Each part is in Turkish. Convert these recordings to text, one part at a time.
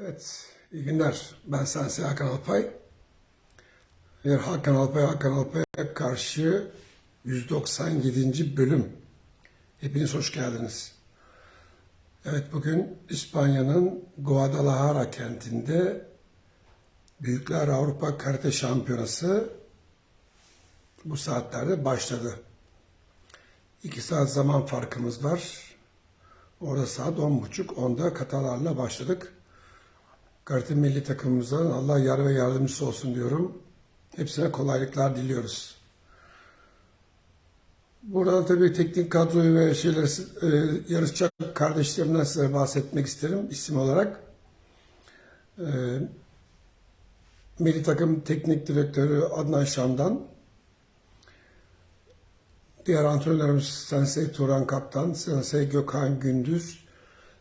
Evet, iyi günler. Ben Sensi Hakan Alpay. Ve Hakan Alpay, Hakan Alpay'a karşı 197. bölüm. Hepiniz hoş geldiniz. Evet, bugün İspanya'nın Guadalajara kentinde Büyükler Avrupa Karate Şampiyonası bu saatlerde başladı. İki saat zaman farkımız var. Orada saat on buçuk, onda Katalarla başladık. Karate milli takımımızdan Allah yar ve yardımcısı olsun diyorum. Hepsine kolaylıklar diliyoruz. Buradan tabii teknik kadroyu ve şeyleri e, yarışacak kardeşlerimden size bahsetmek isterim isim olarak. E, milli takım teknik direktörü Adnan Şam'dan, diğer antrenörümüz Sensei Turan Kaptan, Sensei Gökhan Gündüz,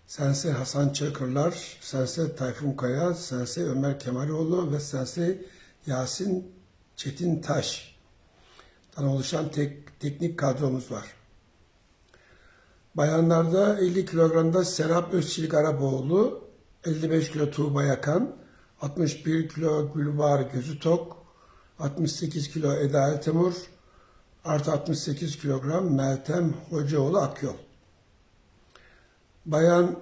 Sensei Hasan Çakırlar, Sensei Tayfun Kaya, Sensei Ömer Kemaloğlu ve Sensei Yasin Çetin Taş. oluşan tek, teknik kadromuz var. Bayanlarda 50 kilogramda Serap Özçelik Araboğlu, 55 kilo Tuğba Yakan, 61 kilo Gülbar Gözü Tok, 68 kilo Eda Eltemur, artı 68 kilogram Meltem Hocaoğlu Akyol. Bayan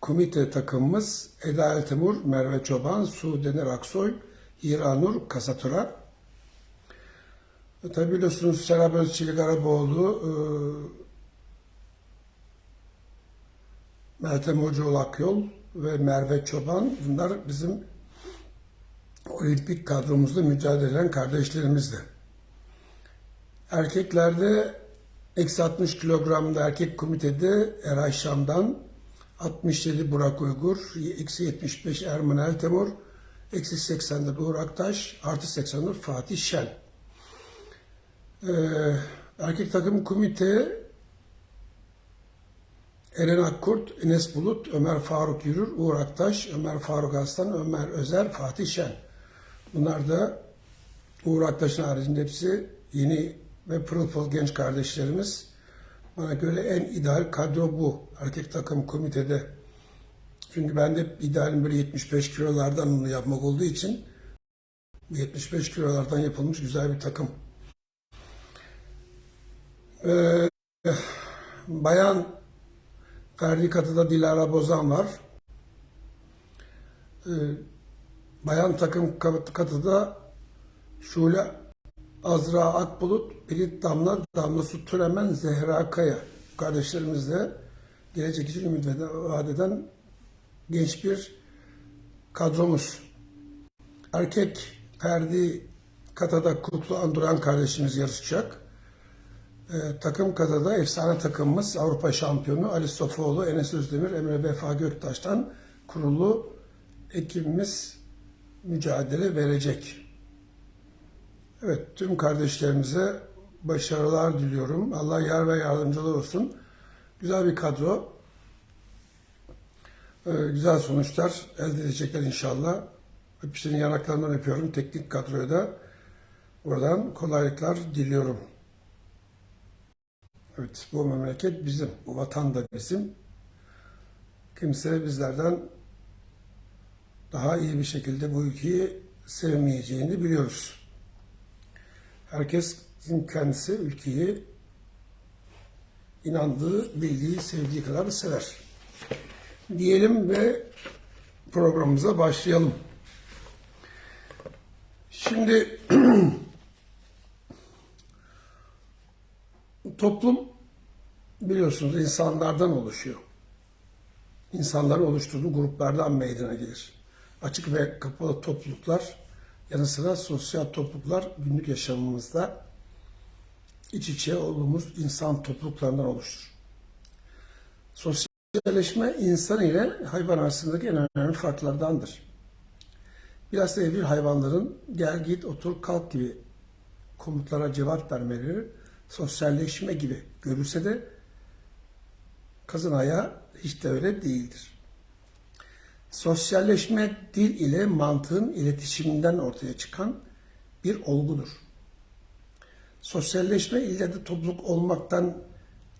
komite takımımız Eda Eltemur, Merve Çoban, Sudener Aksoy, İranur Kasatura. E, tabi biliyorsunuz Serap Özçelik Araboğlu, e, Meltem Hocaoğlu Akyol ve Merve Çoban bunlar bizim olimpik kadromuzda mücadele eden kardeşlerimizdi. Erkeklerde eksi 60 kilogramda erkek komitede Eray Şam'dan 67 Burak Uygur, eksi 75 Erman Eltemur, eksi 80'de Uğur Aktaş, artı 80'de Fatih Şen. Ee, erkek takım komite Eren Akkurt, Enes Bulut, Ömer Faruk Yürür, Uğur Aktaş, Ömer Faruk Aslan, Ömer Özer, Fatih Şen. Bunlar da Uğur Aktaş'ın haricinde hepsi yeni ve pırıl genç kardeşlerimiz. Bana göre en ideal kadro bu. Erkek takım komitede. Çünkü ben de idealim böyle 75 kilolardan bunu yapmak olduğu için 75 kilolardan yapılmış güzel bir takım. Ee, bayan Ferdi Katı'da Dilara Bozan var. Ee, bayan takım katıda Şule Azra Akbulut, Pirit Damla, Damla Türemen, Zehra Kaya kardeşlerimizle gelecek için ümit vaat eden genç bir kadromuz. Erkek Ferdi Katada Kutlu Anduran kardeşimiz yarışacak. Ee, takım Katada efsane takımımız Avrupa şampiyonu Ali Sofoğlu, Enes Özdemir, Emre Vefa Göktaş'tan kurulu ekibimiz mücadele verecek. Evet, tüm kardeşlerimize başarılar diliyorum. Allah yar ve yardımcılar olsun. Güzel bir kadro. Ee, güzel sonuçlar elde edecekler inşallah. Hepsinin yanaklarından öpüyorum. Teknik kadroya da buradan kolaylıklar diliyorum. Evet, bu memleket bizim. Bu vatan da bizim. Kimse bizlerden daha iyi bir şekilde bu ülkeyi sevmeyeceğini biliyoruz. Herkesin kendisi ülkeyi inandığı, bildiği, sevdiği kadar sever. Diyelim ve programımıza başlayalım. Şimdi toplum biliyorsunuz insanlardan oluşuyor. İnsanların oluşturduğu gruplardan meydana gelir. Açık ve kapalı topluluklar yanı sıra sosyal topluluklar günlük yaşamımızda iç içe olduğumuz insan topluluklarından oluşur. Sosyalleşme insan ile hayvan arasındaki en önemli farklardandır. Biraz evcil hayvanların gel git otur kalk gibi komutlara cevap vermeleri sosyalleşme gibi görülse de kazın ayağı hiç de öyle değildir. Sosyalleşme dil ile mantığın iletişiminden ortaya çıkan bir olgudur. Sosyalleşme ille de topluluk olmaktan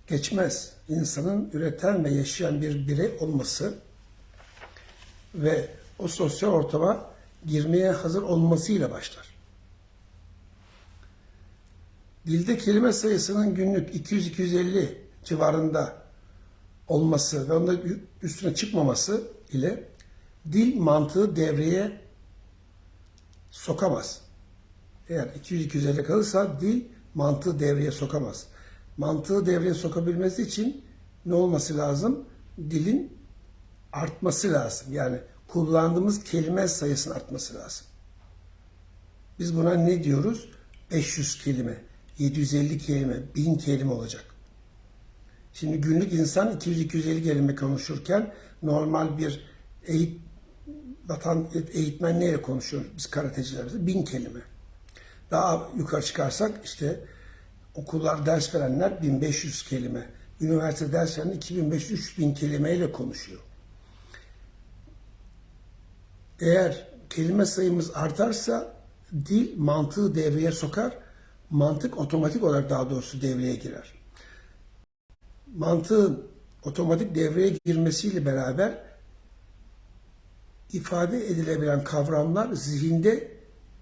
geçmez. İnsanın üreten ve yaşayan bir birey olması ve o sosyal ortama girmeye hazır olmasıyla başlar. Dilde kelime sayısının günlük 200-250 civarında olması ve onda üstüne çıkmaması ile dil mantığı devreye sokamaz. Eğer 200-250 kalırsa dil mantığı devreye sokamaz. Mantığı devreye sokabilmesi için ne olması lazım? Dilin artması lazım. Yani kullandığımız kelime sayısının artması lazım. Biz buna ne diyoruz? 500 kelime, 750 kelime, 1000 kelime olacak. Şimdi günlük insan 200-250 kelime konuşurken normal bir eğit, vatan eğitmen neyle konuşuyor biz karatecilerimiz? 1000 kelime. Daha yukarı çıkarsak işte okullar ders verenler 1500 kelime. Üniversite ders verenler 2500-3000 kelimeyle konuşuyor. Eğer kelime sayımız artarsa dil mantığı devreye sokar. Mantık otomatik olarak daha doğrusu devreye girer. Mantığın otomatik devreye girmesiyle beraber ifade edilebilen kavramlar zihinde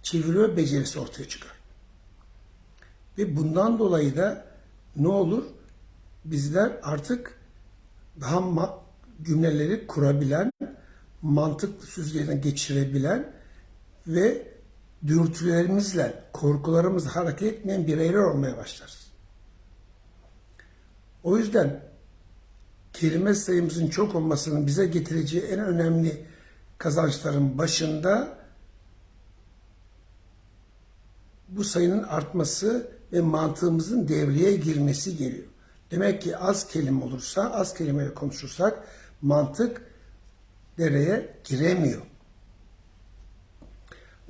çevirme becerisi ortaya çıkar. Ve bundan dolayı da ne olur? Bizler artık daha cümleleri kurabilen, mantık süzgeçine geçirebilen ve dürtülerimizle, korkularımızla hareket etmeyen bireyler olmaya başlarız. O yüzden kelime sayımızın çok olmasının bize getireceği en önemli kazançların başında bu sayının artması ve mantığımızın devreye girmesi geliyor. Demek ki az kelime olursa, az kelimeyle konuşursak mantık dereye giremiyor.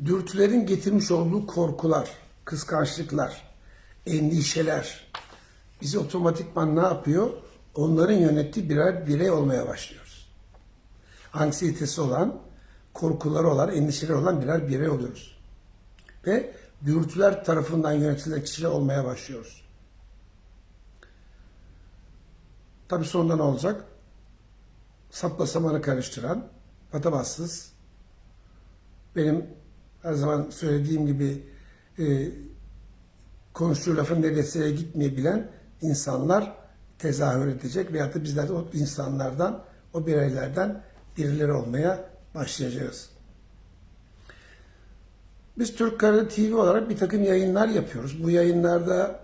Dürtülerin getirmiş olduğu korkular, kıskançlıklar, endişeler bizi otomatikman ne yapıyor? Onların yönettiği birer birey olmaya başlıyoruz. Anksiyetesi olan, korkuları olan, endişeleri olan birer birey oluyoruz. Ve dürtüler tarafından yönetilen kişiler olmaya başlıyoruz. Tabi sonunda ne olacak? Sapla samanı karıştıran, patavatsız, benim her zaman söylediğim gibi e, konuştuğu lafın neresine gitmeyebilen insanlar tezahür edecek veyahut da bizler de o insanlardan, o bireylerden birileri olmaya başlayacağız. Biz Türk Kararı TV olarak bir takım yayınlar yapıyoruz. Bu yayınlarda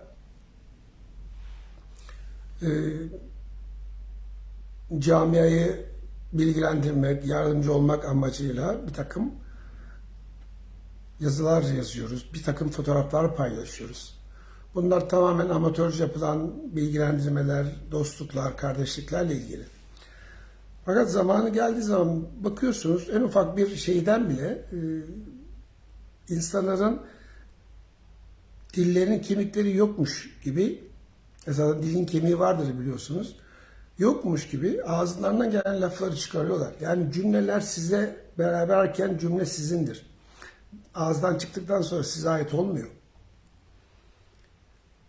e, camiayı bilgilendirmek, yardımcı olmak amacıyla bir takım yazılar yazıyoruz. Bir takım fotoğraflar paylaşıyoruz. Bunlar tamamen amatörce yapılan bilgilendirmeler, dostluklar, kardeşliklerle ilgili. Fakat zamanı geldiği zaman bakıyorsunuz en ufak bir şeyden bile e, insanların dillerinin kemikleri yokmuş gibi mesela dilin kemiği vardır biliyorsunuz. Yokmuş gibi ağızlarından gelen lafları çıkarıyorlar. Yani cümleler size beraberken cümle sizindir. Ağızdan çıktıktan sonra size ait olmuyor.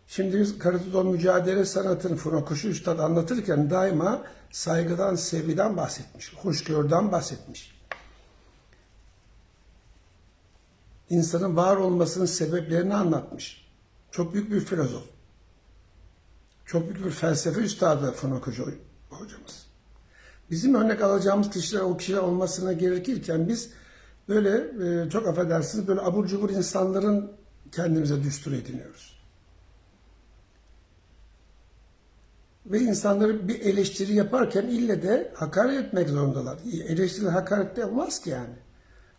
Şimdi biz Karatudon mücadele sanatını Funakoşu Üstad anlatırken daima saygıdan, sevgiden bahsetmiş. Hoşgörüden bahsetmiş. insanın var olmasının sebeplerini anlatmış. Çok büyük bir filozof. Çok büyük bir felsefe üstadı Hoca, hocamız. Bizim örnek alacağımız kişiler o kişiler olmasına gerekirken biz böyle e, çok affedersiniz böyle abur cubur insanların kendimize düstur ediniyoruz. Ve insanları bir eleştiri yaparken ille de hakaret etmek zorundalar. Eleştiri hakaret olmaz ki yani.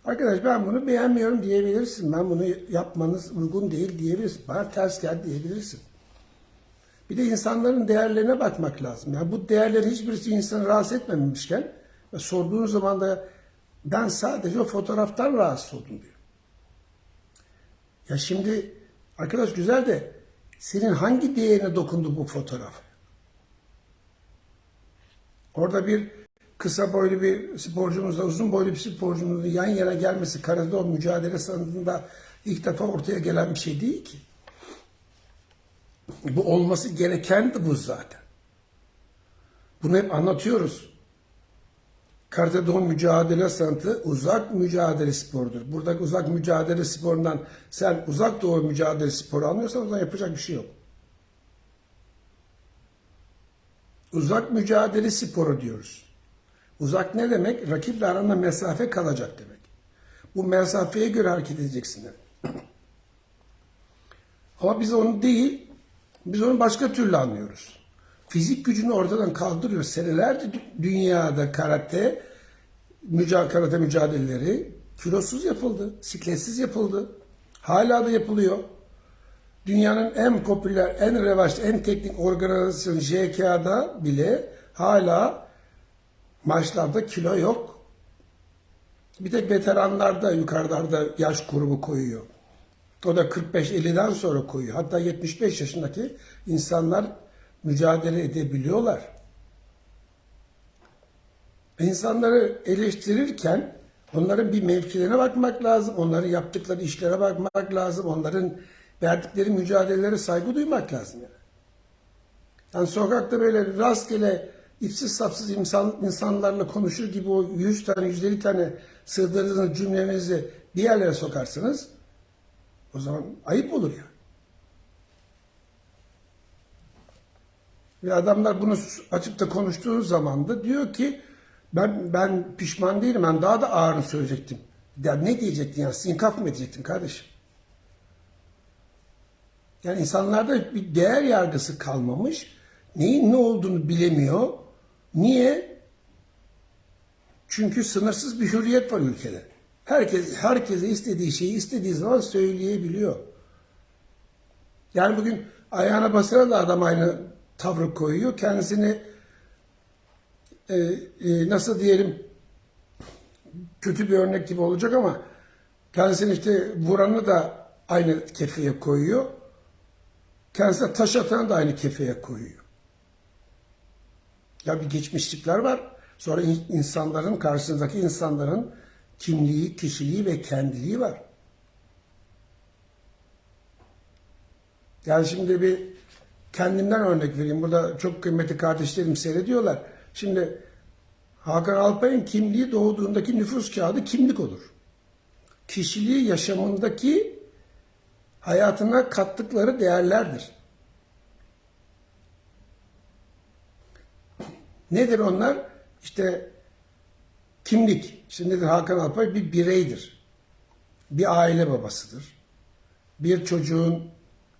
Arkadaş ben bunu beğenmiyorum diyebilirsin. Ben bunu yapmanız uygun değil diyebilirsin. Bana ters geldi diyebilirsin. Bir de insanların değerlerine bakmak lazım. Yani bu değerler hiçbirisi insanı rahatsız etmemişken ve sorduğunuz zaman da ben sadece o fotoğraftan rahatsız oldum diyor. Ya şimdi arkadaş güzel de senin hangi değerine dokundu bu fotoğraf? Orada bir kısa boylu bir sporcumuzla uzun boylu bir sporcumuzun yan yana gelmesi Karador mücadele sanatında ilk defa ortaya gelen bir şey değil ki. Bu olması gereken de bu zaten. Bunu hep anlatıyoruz. Karate Do mücadele sanatı uzak mücadele sporudur. Buradaki uzak mücadele sporundan sen uzak doğu mücadele sporu anlıyorsan o zaman yapacak bir şey yok. Uzak mücadele sporu diyoruz. Uzak ne demek? Rakiple aranda mesafe kalacak demek. Bu mesafeye göre hareket edeceksin demek. Ama biz onu değil, biz onu başka türlü anlıyoruz. Fizik gücünü ortadan kaldırıyor. Senelerce dü- dünyada karate, müca karate mücadeleleri kilosuz yapıldı, sikletsiz yapıldı. Hala da yapılıyor. Dünyanın en popüler, en revaçlı, en teknik organizasyon JK'da bile hala maçlarda kilo yok. Bir tek veteranlarda yukarılarda yaş grubu koyuyor. O da 45-50'den sonra koyuyor. Hatta 75 yaşındaki insanlar mücadele edebiliyorlar. İnsanları eleştirirken onların bir mevkilerine bakmak lazım. Onların yaptıkları işlere bakmak lazım. Onların verdikleri mücadelelere saygı duymak lazım. Yani, yani sokakta böyle rastgele ipsiz sapsız insan, insanlarla konuşur gibi o 100 tane 150 tane sığdırdığınız cümlenizi bir yerlere sokarsınız. O zaman ayıp olur yani. Ve adamlar bunu açıkta konuştuğu zaman da diyor ki ben ben pişman değilim. Ben daha da ağırını söyleyecektim. Ya ne diyecektin ya? Sinkaf mı edecektin kardeşim? Yani insanlarda bir değer yargısı kalmamış. Neyin ne olduğunu bilemiyor. Niye? Çünkü sınırsız bir hürriyet var ülkede. Herkes herkese istediği şeyi istediği zaman söyleyebiliyor. Yani bugün ayağına basana da adam aynı tavrı koyuyor. Kendisini e, e, nasıl diyelim kötü bir örnek gibi olacak ama kendisini işte vuranı da aynı kefeye koyuyor. Kendisine taş atanı da aynı kefeye koyuyor. Ya bir geçmişlikler var. Sonra in- insanların, karşısındaki insanların kimliği, kişiliği ve kendiliği var. Yani şimdi bir kendimden örnek vereyim. Burada çok kıymetli kardeşlerim seyrediyorlar. Şimdi Hakan Alpay'ın kimliği doğduğundaki nüfus kağıdı kimlik olur. Kişiliği yaşamındaki hayatına kattıkları değerlerdir. Nedir onlar? İşte kimlik. Şimdi Hakan Alpay bir bireydir. Bir aile babasıdır. Bir çocuğun,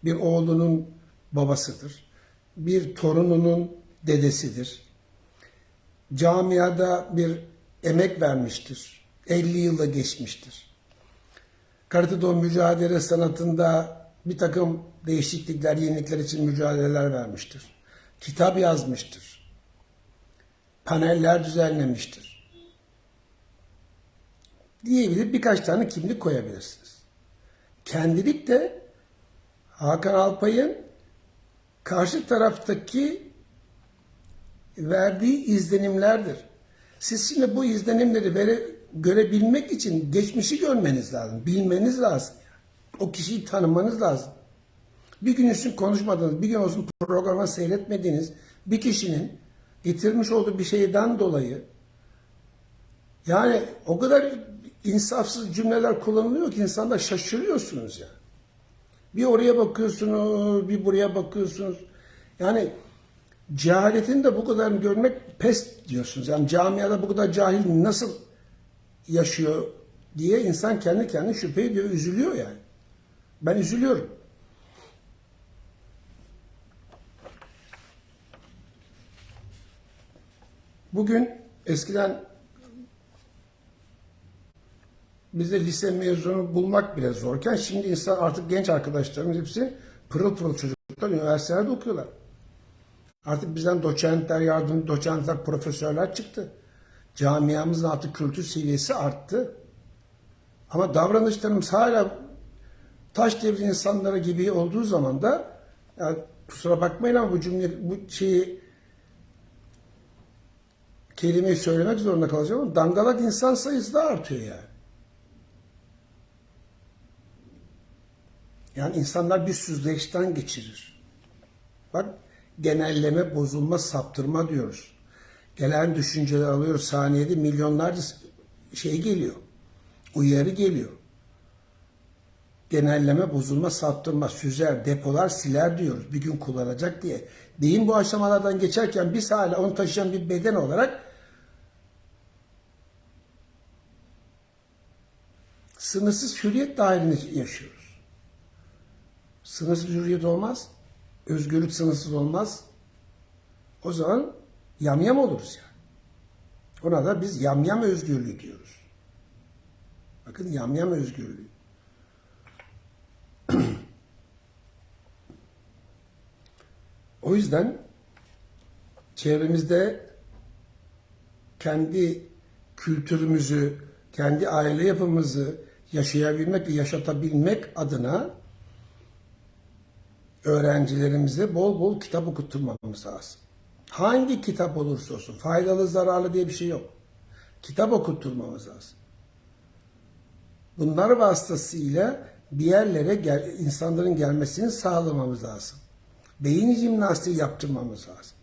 bir oğlunun babasıdır. Bir torununun dedesidir. Camiada bir emek vermiştir. 50 yıla geçmiştir. Karate mücadele sanatında bir takım değişiklikler, yenilikler için mücadeleler vermiştir. Kitap yazmıştır paneller düzenlemiştir. Diyebilir birkaç tane kimlik koyabilirsiniz. Kendilik de Hakan Alpay'ın karşı taraftaki verdiği izlenimlerdir. Siz şimdi bu izlenimleri vere, görebilmek için geçmişi görmeniz lazım, bilmeniz lazım. O kişiyi tanımanız lazım. Bir gün üstün konuşmadığınız, bir gün olsun programa seyretmediğiniz bir kişinin getirmiş olduğu bir şeyden dolayı yani o kadar insafsız cümleler kullanılıyor ki insanda şaşırıyorsunuz ya. Bir oraya bakıyorsunuz, bir buraya bakıyorsunuz. Yani cehaletin de bu kadar görmek pes diyorsunuz. Yani camiada bu kadar cahil nasıl yaşıyor diye insan kendi kendine şüphe ediyor, üzülüyor yani. Ben üzülüyorum. Bugün eskiden bizde lise mezunu bulmak bile zorken şimdi insan artık genç arkadaşlarımız hepsi pırıl pırıl çocuklar üniversitelerde okuyorlar. Artık bizden doçentler, yardım doçentler, profesörler çıktı. Camiamızın artık kültür seviyesi arttı. Ama davranışlarımız hala taş devri insanları gibi olduğu zaman da ya kusura bakmayın ama bu cümle bu şeyi kelimeyi söylemek zorunda kalacağım ama dangalak insan sayısı da artıyor yani. Yani insanlar bir süzgeçten geçirir. Bak genelleme, bozulma, saptırma diyoruz. Gelen düşünceler alıyoruz saniyede milyonlarca şey geliyor. Uyarı geliyor. Genelleme, bozulma, saptırma, süzer, depolar, siler diyoruz. Bir gün kullanacak diye. Beyin bu aşamalardan geçerken biz hala onu taşıyan bir beden olarak sınırsız hürriyet dahilinde yaşıyoruz. Sınırsız hürriyet olmaz. Özgürlük sınırsız olmaz. O zaman yamyam oluruz yani. Ona da biz yamyam özgürlüğü diyoruz. Bakın yamyam özgürlüğü. o yüzden çevremizde kendi kültürümüzü, kendi aile yapımızı yaşayabilmek ve yaşatabilmek adına öğrencilerimize bol bol kitap okutturmamız lazım. Hangi kitap olursa olsun faydalı zararlı diye bir şey yok. Kitap okutturmamız lazım. Bunlar vasıtasıyla bir yerlere gel, insanların gelmesini sağlamamız lazım. Beyin jimnastiği yaptırmamız lazım.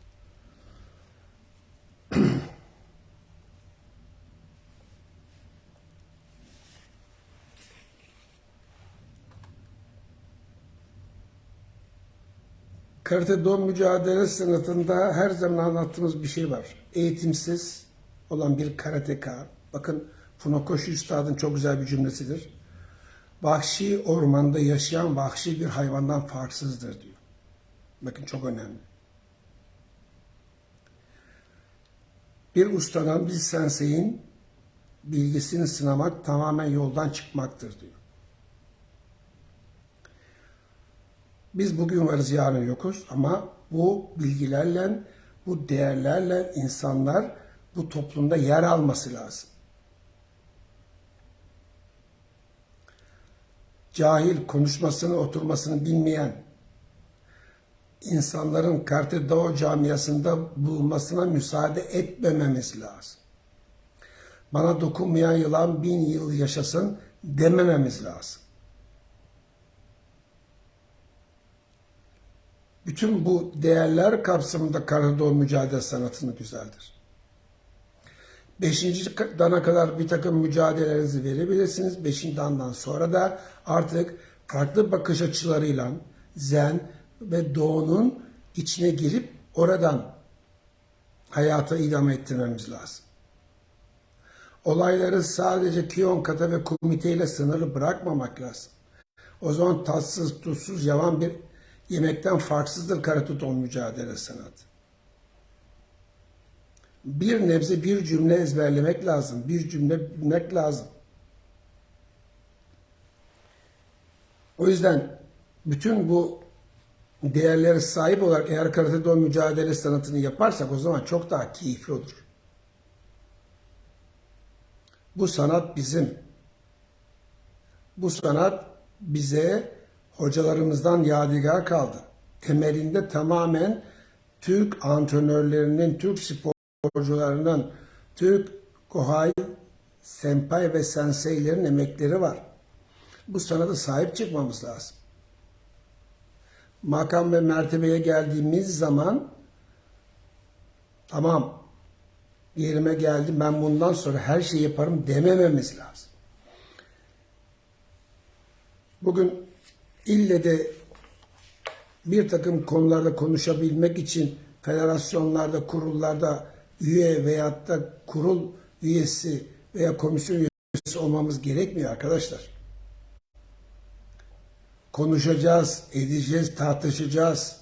Karate Do mücadele sanatında her zaman anlattığımız bir şey var. Eğitimsiz olan bir karateka. Bakın Funakoshi Üstad'ın çok güzel bir cümlesidir. Vahşi ormanda yaşayan vahşi bir hayvandan farksızdır diyor. Bakın çok önemli. Bir ustadan bir senseyin bilgisini sınamak tamamen yoldan çıkmaktır diyor. Biz bugün varız yarın yokuz ama bu bilgilerle, bu değerlerle insanlar bu toplumda yer alması lazım. Cahil, konuşmasını, oturmasını bilmeyen insanların Karte Dao camiasında bulunmasına müsaade etmememiz lazım. Bana dokunmayan yılan bin yıl yaşasın demememiz lazım. Bütün bu değerler kapsamında Karadağ mücadele sanatını güzeldir. Beşinci dana kadar bir takım mücadelelerinizi verebilirsiniz. Beşinci dandan sonra da artık farklı bakış açılarıyla zen ve doğunun içine girip oradan hayata idame ettirmemiz lazım. Olayları sadece Kiyon kata ve komiteyle sınırlı bırakmamak lazım. O zaman tatsız, tuzsuz, yavan bir yemekten farksızdır karatuton mücadele sanatı. Bir nebze bir cümle ezberlemek lazım. Bir cümle bilmek lazım. O yüzden bütün bu değerlere sahip olarak eğer karate mücadele sanatını yaparsak o zaman çok daha keyifli olur. Bu sanat bizim. Bu sanat bize hocalarımızdan yadigar kaldı. Temelinde tamamen Türk antrenörlerinin, Türk sporcularının, Türk Kohai, Senpai ve Sensei'lerin emekleri var. Bu sanata sahip çıkmamız lazım. Makam ve mertebeye geldiğimiz zaman tamam yerime geldim ben bundan sonra her şeyi yaparım demememiz lazım. Bugün ille de bir takım konularda konuşabilmek için federasyonlarda, kurullarda üye veyahut da kurul üyesi veya komisyon üyesi olmamız gerekmiyor arkadaşlar. Konuşacağız, edeceğiz, tartışacağız.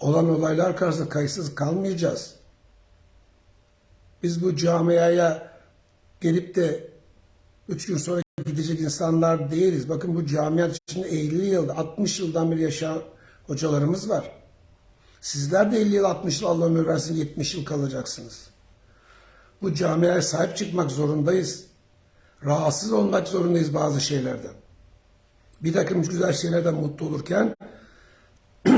Olan olaylar karşısında kayıtsız kalmayacağız. Biz bu camiaya gelip de üç gün sonra gidecek insanlar değiliz. Bakın bu camia içinde 50 yılda, 60 yıldan beri yaşayan hocalarımız var. Sizler de 50 yıl, 60 yıl Allah ömür versin 70 yıl kalacaksınız. Bu camiaya sahip çıkmak zorundayız. Rahatsız olmak zorundayız bazı şeylerden. Bir takım güzel şeylerden mutlu olurken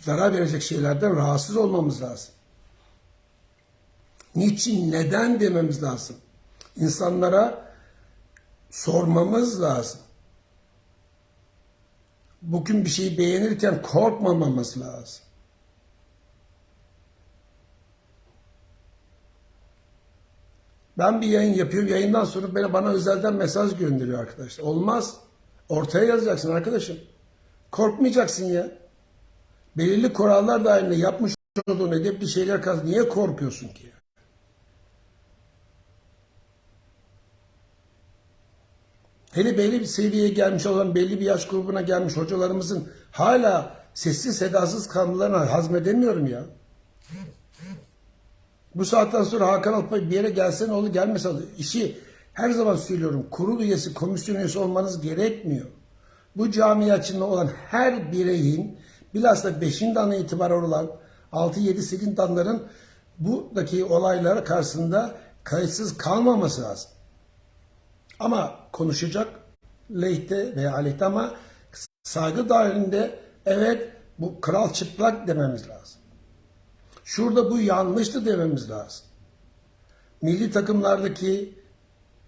zarar verecek şeylerden rahatsız olmamız lazım. Niçin, neden dememiz lazım. İnsanlara sormamız lazım. Bugün bir şeyi beğenirken korkmamamız lazım. Ben bir yayın yapıyorum. Yayından sonra bana, bana özelden mesaj gönderiyor arkadaşlar. Olmaz. Ortaya yazacaksın arkadaşım. Korkmayacaksın ya. Belirli kurallar dahilinde yapmış olduğun edepli şeyler kaz. Niye korkuyorsun ki? Hele belli bir seviyeye gelmiş olan, belli bir yaş grubuna gelmiş hocalarımızın hala sessiz sedasız kalmalarına hazmedemiyorum ya. Bu saatten sonra Hakan Alpay bir yere gelse ne olur gelmese olur. İşi her zaman söylüyorum kurul üyesi, komisyon üyesi olmanız gerekmiyor. Bu cami açısından olan her bireyin bilhassa 5. danı itibaren olan 6, 7, 8 danların buradaki olaylara karşısında kayıtsız kalmaması lazım. Ama konuşacak lehte veya aleyhte ama saygı dahilinde evet bu kral çıplak dememiz lazım. Şurada bu yanlıştı dememiz lazım. Milli takımlardaki,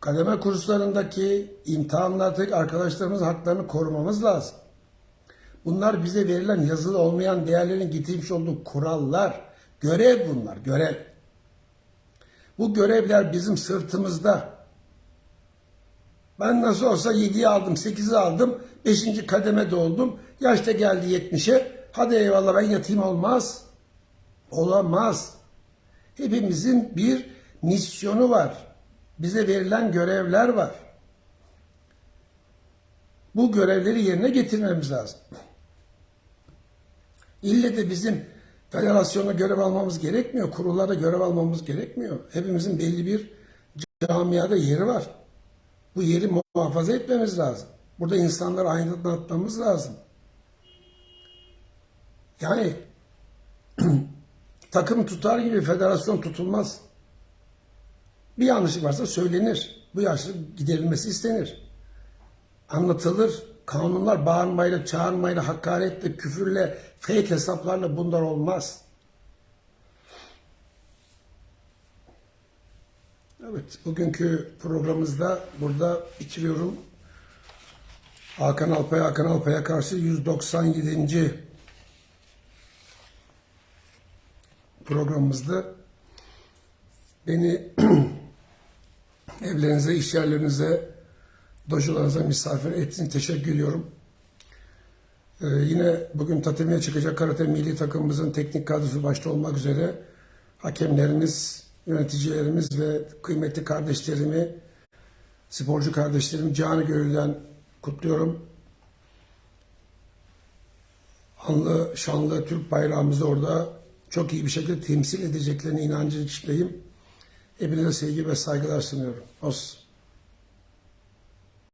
kademe kurslarındaki, imtihanlardaki arkadaşlarımızın haklarını korumamız lazım. Bunlar bize verilen yazılı olmayan değerlerin getirmiş olduğu kurallar, görev bunlar, görev. Bu görevler bizim sırtımızda. Ben nasıl olsa 7'yi aldım, 8'i aldım, 5. kademede oldum. Yaşta geldi 70'e. Hadi eyvallah ben yatayım olmaz. Olamaz. Hepimizin bir misyonu var. Bize verilen görevler var. Bu görevleri yerine getirmemiz lazım. İlle de bizim federasyona görev almamız gerekmiyor. Kurullara görev almamız gerekmiyor. Hepimizin belli bir camiada yeri var. Bu yeri muhafaza etmemiz lazım. Burada insanları aydınlatmamız lazım. Yani takım tutar gibi federasyon tutulmaz. Bir yanlışlık varsa söylenir. Bu yanlışlık giderilmesi istenir. Anlatılır. Kanunlar bağırmayla, çağırmayla, hakaretle, küfürle, fake hesaplarla bunlar olmaz. Evet, bugünkü programımızda burada bitiriyorum. Hakan Alpay, Hakan Alpay'a karşı 197. programımızda beni evlerinize, iş yerlerinize, dojularınıza misafir ettiğiniz teşekkür ediyorum. Ee, yine bugün Tatemi'ye çıkacak karate milli takımımızın teknik kadrosu başta olmak üzere hakemlerimiz, yöneticilerimiz ve kıymetli kardeşlerimi, sporcu kardeşlerimi canı gönülden kutluyorum. Anlı, şanlı Türk bayrağımızı orada çok iyi bir şekilde temsil edeceklerine inancı içindeyim. Hepinize sevgi ve saygılar sunuyorum. Olsun.